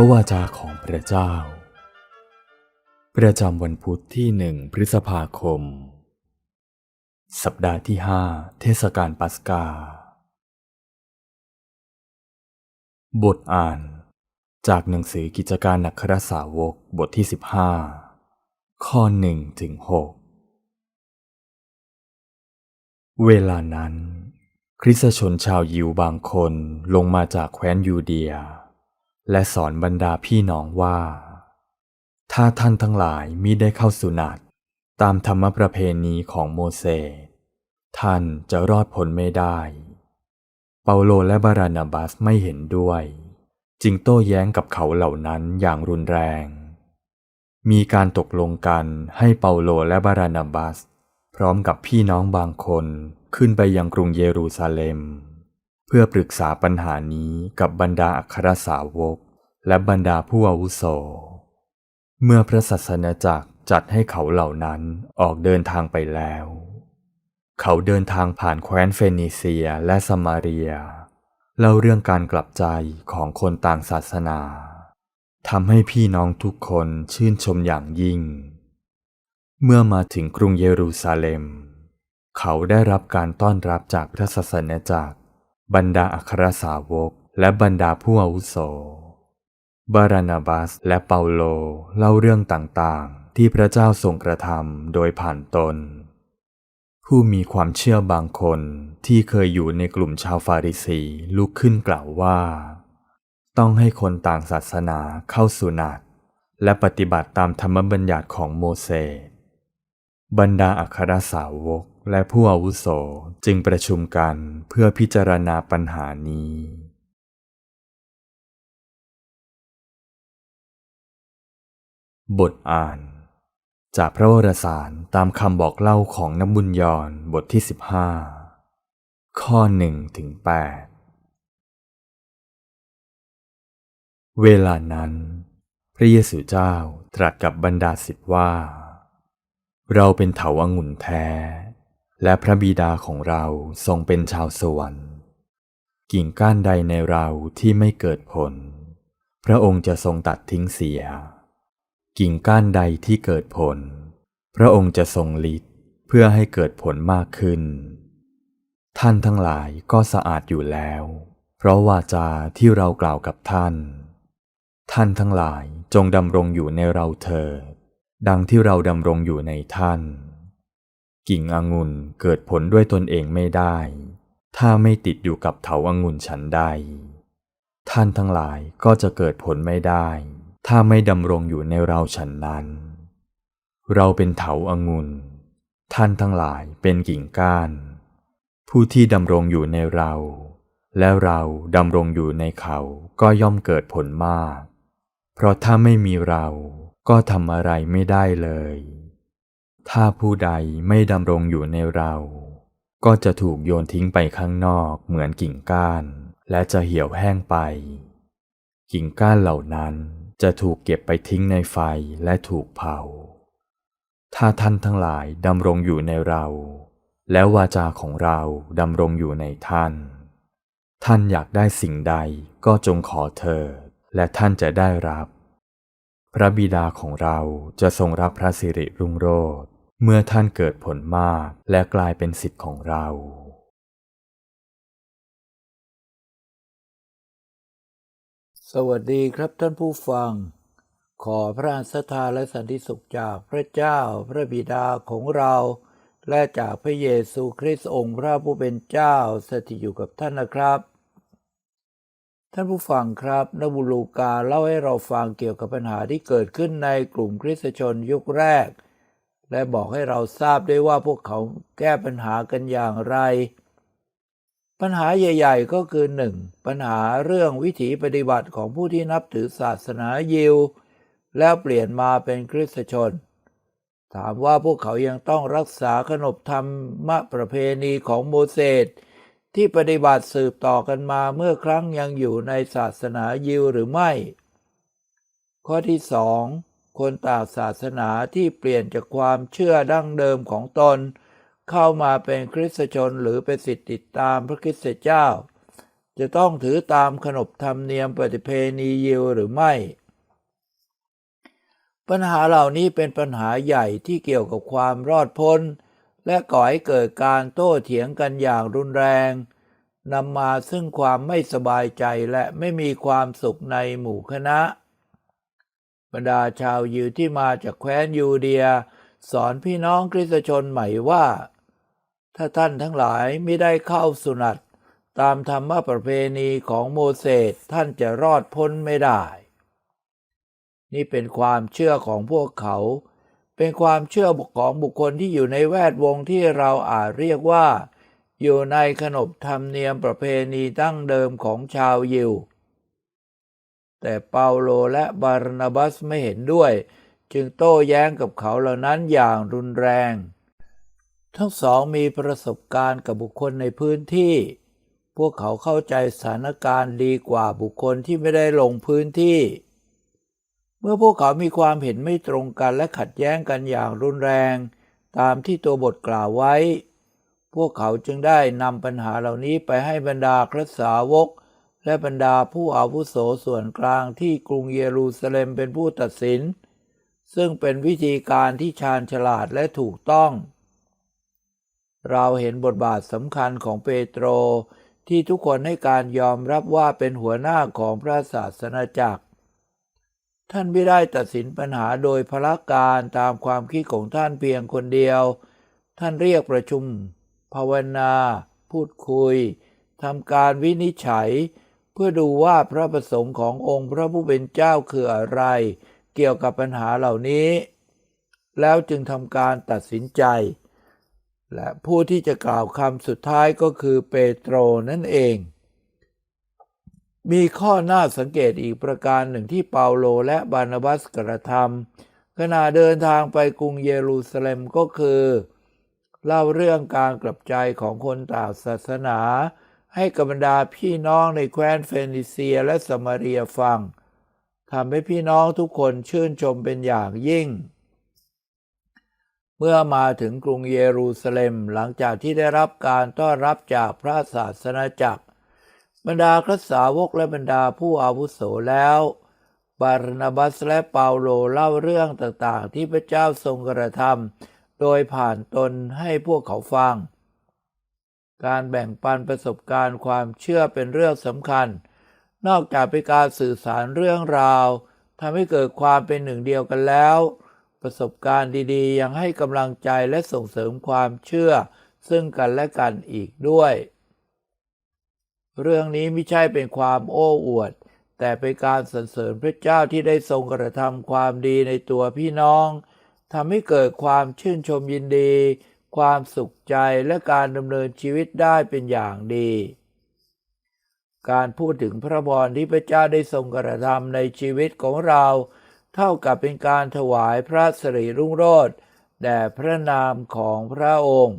พระวาจาของพระเจ้า ประจำวันพุธที่หนึ่งพฤษภาคม สัปดาห์ที่ห้าเทศกาลปัสกา บทอ่าน จากหนังสือกิจการนักครสาวกบทที่15ข้อหนึ่งถึงหกเวลานั้น คริสชนชาวยิวบางคนลงมาจากแคว้นยูเดีย และสอนบรรดาพี่น้องว่า ถ้าท่านทั้งหลายมิได้เข้าสุนัตตามธรรมประเพณีของโมเสสท่านจะรอดพ้นไม่ได้ เปาโลและบารานาบัสไม่เห็นด้วย จึงโต้แย้งกับเขาเหล่านั้นอย่างรุนแรง มีการตกลงกันให้เปาโลและบารานาบัส พร้อมกับพี่น้องบางคนขึ้นไปยังกรุงเยรูซาเล็ม เพื่อปรึกษาปัญหานี้กับบรรดาอัครสาวก และบรรดาผู้อาวุโส เมื่อพระศาสนาจักรจัดให้เขาเหล่านั้นออกเดินทางไปแล้ว เขาเดินทางผ่านแคว้นเฟนิเซียและสมาเรีย เล่าเรื่องการกลับใจของคนต่างศาสนาทำให้พี่น้องทุกคนชื่นชมอย่างยิ่ง เมื่อมาถึงกรุงเยรูซาเล็ม เขาได้รับการต้อนรับจากพระศาสนาจักร บรรดาอัครสาวก และบรรดาผู้อาวุโส บารานาบัสและเปาโลเล่าเรื่องต่างๆ ที่พระเจ้าทรงกระทำโดยผ่านตน ผู้มีความเชื่อบางคนที่เคยอยู่ในกลุ่มชาวฟาริสีลุกขึ้นกล่าวว่า ต้องให้คนต่างศาสนาเข้าสุนัตและปฏิบัติตามธรรมบัญญัติของโมเสสบรรดาอัครสาวก และผู้อาวุโสจึงประชุมกันเพื่อพิจารณาปัญหานี้ บทอ่าน จากพระวรสารตามคำบอกเล่าของน้ำบุญยอนบทที่ 15 ข้อหนึ่งถึง8เวลานั้น พระเยซูเจ้าตรัสกับบรรดาศิษย์ว่า เราเป็นเถาอางุ่นแท้ และพระบิดาของเราทรงเป็นชาวสวรรค์ กิ่งก้านใดในเราที่ไม่เกิดผล พระองค์จะทรงตัดทิ้งเสีย กิ่งก้านใดที่เกิดผล พระองค์จะทรงลิดเพื่อให้เกิดผลมากขึ้น ท่านทั้งหลายก็สะอาดอยู่แล้ว เพราะวาจาที่เรากล่าวกับท่าน ท่านทั้งหลายจงดำรงอยู่ในเราเถิดดังที่เราดำรงอยู่ในท่าน กิ่งองุ่นเกิดผลด้วยตนเองไม่ได้ ถ้าไม่ติดอยู่กับเถาองุ่นฉันใด ท่านทั้งหลายก็จะเกิดผลไม่ได้ ถ้าไม่ดำรงอยู่ในเราฉันนั้น เราเป็นเถาองุ่นท่านทั้งหลายเป็นกิ่งก้าน ผู้ที่ดำรงอยู่ในเรา และเราดำรงอยู่ในเขาก็ย่อมเกิดผลมาก เพราะถ้าไม่มีเราก็ทำอะไรไม่ได้เลย ถ้าผู้ใดไม่ดำรงอยู่ในเรา ก็จะถูกโยนทิ้งไปข้างนอกเหมือนกิ่งก้าน และจะเหี่ยวแห้งไป กิ่งก้านเหล่านั้นจะถูกเก็บไปทิ้งในไฟและถูกเผา ถ้าท่านทั้งหลายดำรงอยู่ในเรา แล้ววาจาของเราดำรงอยู่ในท่าน ท่านอยากได้สิ่งใดก็จงขอเถิดและท่านจะได้รับ พระบิดาของเราจะทรงรับพระสิริรุ่งโรจน์เมื่อท่านเกิดผลมากและกลายเป็นสิทธิ์ของเรา สวัสดีครับท่านผู้ฟัง ขอพระอัสธาและสันติสุขจากพระเจ้าพระบิดาของเรา และจากพระเยซูคริสต์องค์พระผู้เป็นเจ้าสถิตอยู่กับท่านนะครับ ท่านผู้ฟังครับนบุลูกาเล่าให้เราฟังเกี่ยวกับปัญหาที่เกิดขึ้นในกลุ่มคริสตชนยุคแรก และบอกให้เราทราบด้วยว่าพวกเขาแก้ปัญหากันอย่างไร ปัญหาใหญ่ ๆ ก็คือ 1. ปัญหาเรื่องวิถีปฏิบัติของผู้ที่นับถือศาสนายิว แล้วเปลี่ยนมาเป็นคริสตชน ถามว่าพวกเขายังต้องรักษาขนบธรรมประเพณีของโมเสส ที่ปฏิบัติสืบต่อกันมาเมื่อครั้งยังอยู่ในศาสนายิวหรือไม่ ข้อที่ 2. คนต่างศาสนาที่เปลี่ยนจากความเชื่อดั้งเดิมของตน เข้ามาเป็นคริสตชนหรือเป็นสิทธิติดตามพระคริสตเจ้า จะต้องถือตามขนบธรรมเนียมปฏิเพณียิวหรือไม่ ปัญหาเหล่านี้เป็นปัญหาใหญ่ที่เกี่ยวกับความรอดพ้น และก่อให้เกิดการโต้เถียงกันอย่างรุนแรงนำมาซึ่งความไม่สบายใจและไม่มีความสุขในหมู่คณะ บรรดาชาวยิวที่มาจากแคว้นยูเดีย สอนพี่น้องคริสตชนใหม่ว่า ถ้าท่านทั้งหลายไม่ได้เข้าสุนัตตามธรรมประเพณีของโมเสสท่านจะรอดพ้นไม่ได้ นี่เป็นความเชื่อของพวกเขา เป็นความเชื่อของบุคคลที่อยู่ในแวดวงที่เราอาจเรียกว่า อยู่ในขนบธรรมเนียมประเพณีตั้งเดิมของชาวยิว แต่เปาโลและบาร์นาบัสไม่เห็นด้วย จึงโต้แย้งกับเขาเหล่านั้นอย่างรุนแรง ทั้งสองมีประสบการณ์กับบุคคลในพื้นที่ พวกเขาเข้าใจสถานการณ์ดีกว่าบุคคลที่ไม่ได้ลงพื้นที่ เมื่อพวกเขามีความเห็นไม่ตรงกันและขัดแย้งกันอย่างรุนแรง ตามที่ตัวบทกล่าวไว้ พวกเขาจึงได้นำปัญหาเหล่านี้ไปให้บรรดาครสตสาวก และบรรดาผู้อาวุโสส่วนกลางที่กรุงเยรูซาเล็มเป็นผู้ตัดสิน ซึ่งเป็นวิธีการที่ชาญฉลาดและถูกต้อง เราเห็นบทบาทสำคัญของเปโตรที่ทุกคนให้การยอมรับว่าเป็นหัวหน้าของพระศาสนาจักร ท่านไม่ได้ตัดสินปัญหาโดยพละการตามความคิดของท่านเพียงคนเดียว ท่านเรียกประชุม ภาวนา พูดคุยทำการวินิจฉัย เพื่อดูว่าพระประสงค์ขององค์พระผู้เป็นเจ้าคืออะไร เกี่ยวกับปัญหาเหล่านี้ แล้วจึงทำการตัดสินใจ และผู้ที่จะกล่าวคำสุดท้ายก็คือเปโตรนั่นเอง มีข้อน่าสังเกตอีกประการหนึ่งที่เปาโลและบานาบัสกระทำขณะเดินทางไปกรุงเยรูซาเล็มก็คือ เล่าเรื่องการกลับใจของคนต่างศาสนา ให้กับบรรดาพี่น้องในแคว้นเฟนิเซียและสมาเรียฟังทำให้พี่น้องทุกคนชื่นชมเป็นอย่างยิ่ง เมื่อมาถึงกรุงเยรูซาเล็มหลังจากที่ได้รับการต้อนรับจากพระศาสนาจักร บรรดาครสตสาวกและบรรดาผู้อาวุโสแล้ว บาร์นาบัสและเปาโลเล่าเรื่องต่างๆ ที่พระเจ้าทรงกระทำโดยผ่านตนให้พวกเขาฟัง การแบ่งปันประสบการณ์ความเชื่อเป็นเรื่องสำคัญ นอกจากเป็นการสื่อสารเรื่องราวทำให้เกิดความเป็นหนึ่งเดียวกันแล้ว ประสบการณ์ดีๆ ยังให้กำลังใจและส่งเสริมความเชื่อ ซึ่งกันและกันอีกด้วย เรื่องนี้ไม่ใช่เป็นความโอ้อวด แต่เป็นการสรรเสริญพระเจ้าที่ได้ทรงกระทำความดีในตัวพี่น้องทำให้เกิดความชื่นชมยินดี ความสุขใจและการดำเนินชีวิตได้เป็นอย่างดี การพูดถึงพระพรที่พระเจ้าได้ทรงกระทำในชีวิตของเรา เท่ากับเป็นการถวายพระสิริรุ่งโรจน์แด่พระนามของพระองค์